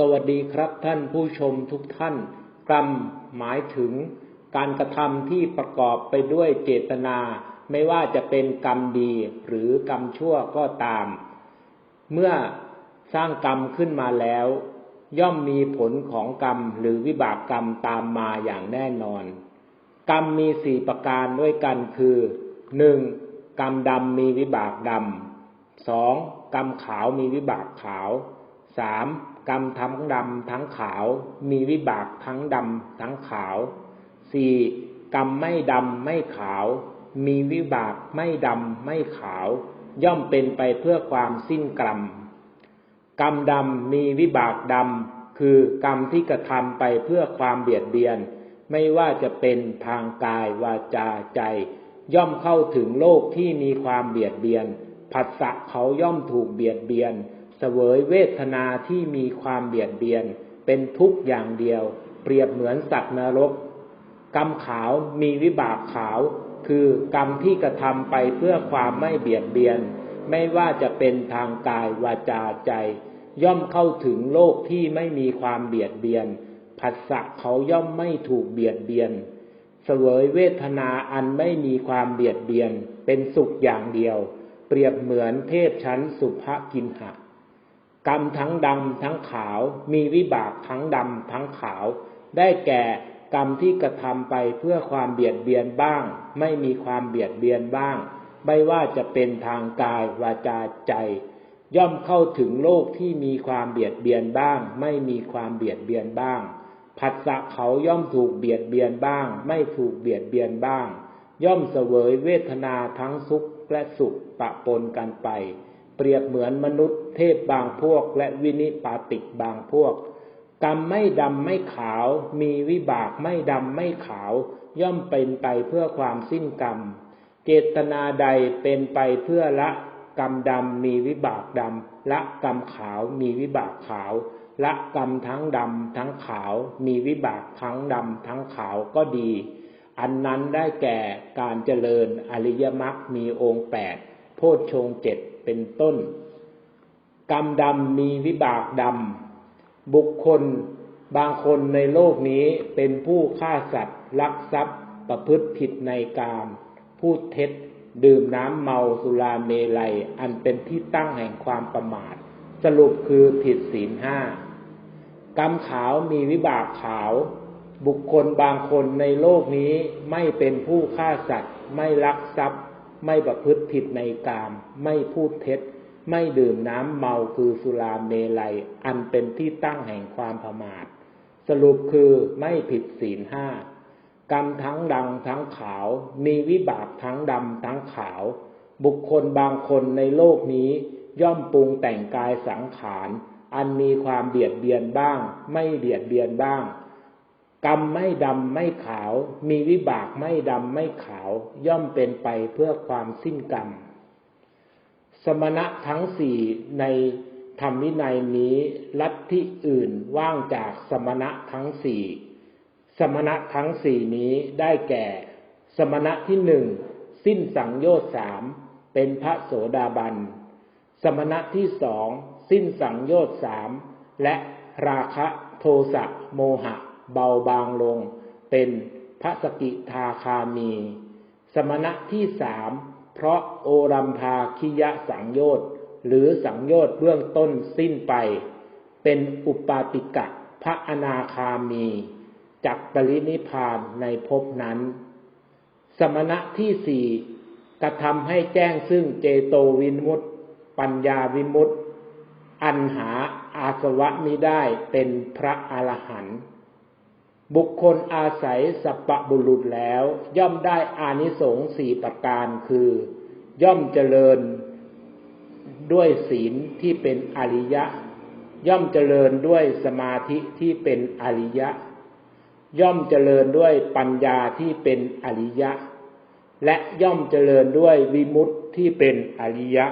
สวัสดีครับท่านผู้ชมทุกท่าน กรรมหมายถึงการกระทำที่ประกอบไปด้วยเจตนา ไม่ว่าจะเป็นกรรมดีหรือกรรมชั่วก็ตาม เมื่อสร้างกรรมขึ้นมาแล้ว ย่อมมีผลของกรรมหรือวิบากกรรมตามมาอย่างแน่นอน กรรมมีสี่ประการด้วยกันคือหนึ่งกรรมดำมีวิบากดำสองกรรมขาวมีวิบากขาว สามกรรมทั้งดำทั้งขาว มีวิบากทั้งดำทั้งขาวสี่กรรมไม่ดำไม่ขาว มีวิบากไม่ดำไม่ขาว ย่อมเป็นไปเพื่อความสิ้นกรรม กรรมดำมีวิบากดำคือกรรมที่กระทำไปเพื่อความเบียดเบียน ไม่ว่าจะเป็นทางกายวาจาใจ ย่อมเข้าถึงโลกที่มีความเบียดเบียนผัสสะเขาย่อมถูกเบียดเบียน เสวยเวทนาที่มีความเบียดเบียน เป็นทุกอย่างเดียว เปรียบเหมือนสัตว์นรก กรรมขาวมีวิบากขาว คือกรรมที่กระทำไปเพื่อความไม่เบียดเบียน ไม่ว่าจะเป็นทางกายวาจาใจ ย่อมเข้าถึงโลกที่ไม่มีความเบียดเบียนผัสสะเขาย่อมไม่ถูกเบียดเบียน เสวยเวทนาอันไม่มีความเบียดเบียน เป็นสุขอย่างเดียว เปรียบเหมือนเทพชั้นสุภกินหะ กรรมทั้งดำทั้งขาว มีวิบากทั้งดำทั้งขาว ได้แก่กรรมที่กระทำไปเพื่อความเบียดเบียนบ้าง ไม่มีความเบียดเบียนบ้าง ไม่ว่าจะเป็นทางกายวาจาใจ ย่อมเข้าถึงโลกที่มีความเบียดเบียนบ้าง ไม่มีความเบียดเบียนบ้างผัสสะเขาย่อมถูกเบียดเบียนบ้าง ไม่ถูกเบียดเบียนบ้าง ย่อมเสวยเวทนาทั้งสุขและสุขปะปนกันไป เปรียบเหมือนมนุษย์เทพบางพวก และวินิปาติกบางพวก กรรมไม่ดำไม่ขาว มีวิบากไม่ดำไม่ขาว ย่อมเป็นไปเพื่อความสิ้นกรรม เจตนาใดเป็นไปเพื่อละกรรมดำมีวิบากดำละกรรมขาวมีวิบากขาวละกรรมทั้งดำทั้งขาว มีวิบากทั้งดำทั้งขาวก็ดี อันนั้นได้แก่การเจริญอริยมรรคมีองค์แปด โพชฌงเจ็ดเป็นต้น กรรมดำมีวิบากดำ บุคคลบางคนในโลกนี้เป็นผู้ฆ่าสัตว์ลักทรัพย์ ประพฤติผิดในกาม พูดเท็จ ดื่มน้ำเมาสุราเมลัย อันเป็นที่ตั้งแห่งความประมาท สรุปคือผิดศีลห้ากรรมขาวมีวิบากขาว บุคคลบางคนในโลกนี้ไม่เป็นผู้ฆ่าสัตว์ ไม่ลักทรัพย์ ไม่ประพฤติผิดในกาม ไม่พูดเท็จ ไม่ดื่มน้ำเมาคือสุราเมลัย อันเป็นที่ตั้งแห่งความประมาท สรุปคือไม่ผิดศีลห้ากรรมทั้งดังทั้งขาว มีวิบากทั้งดำทั้งขาว บุคคลบางคนในโลกนี้ย่อมปรุงแต่งกายสังขาร อันมีความเบียดเบียนบ้าง ไม่เบียดเบียนบ้าง กรรมไม่ดำไม่ขาว มีวิบากไม่ดำไม่ขาว ย่อมเป็นไปเพื่อความสิ้นกรรม สมณะทั้งสี่ในธรรมวินัยนี้ลัทธิอื่นว่างจากสมณะทั้งสี่สมณะทั้งสี่นี้ได้แก่ สมณะที่หนึ่งสิ้นสังโยชน์สามเป็นพระโสดาบัน สมณะที่สองสิ้นสังโยชน์สามและราคะโทสะโมหะ เบาบางลง เป็นพระสกิทาคามี สมณะที่สามเพราะโอรัมภาคิยะสังโยชน์หรือสังโยชน์เบื้องต้นสิ้นไป เป็นอุปาติกะพระอนาคามีจักปรินิพานในภพนั้น สมณะที่สี่กระทำให้แจ้งซึ่งเจโตวิมุตติ ปัญญาวิมุตติ อันหาอาสวะมิได้เป็นพระอรหันต์ บุคคลอาศัยสัพปบุรุษแล้ว ย่อมได้อานิสงส์สี่ประการคือ ย่อมเจริญด้วยศีลที่เป็นอริยะ ย่อมเจริญด้วยสมาธิที่เป็นอริยะ ย่อมเจริญด้วยปัญญาที่เป็นอริยะ และย่อมเจริญด้วยวิมุตติที่เป็นอริยะ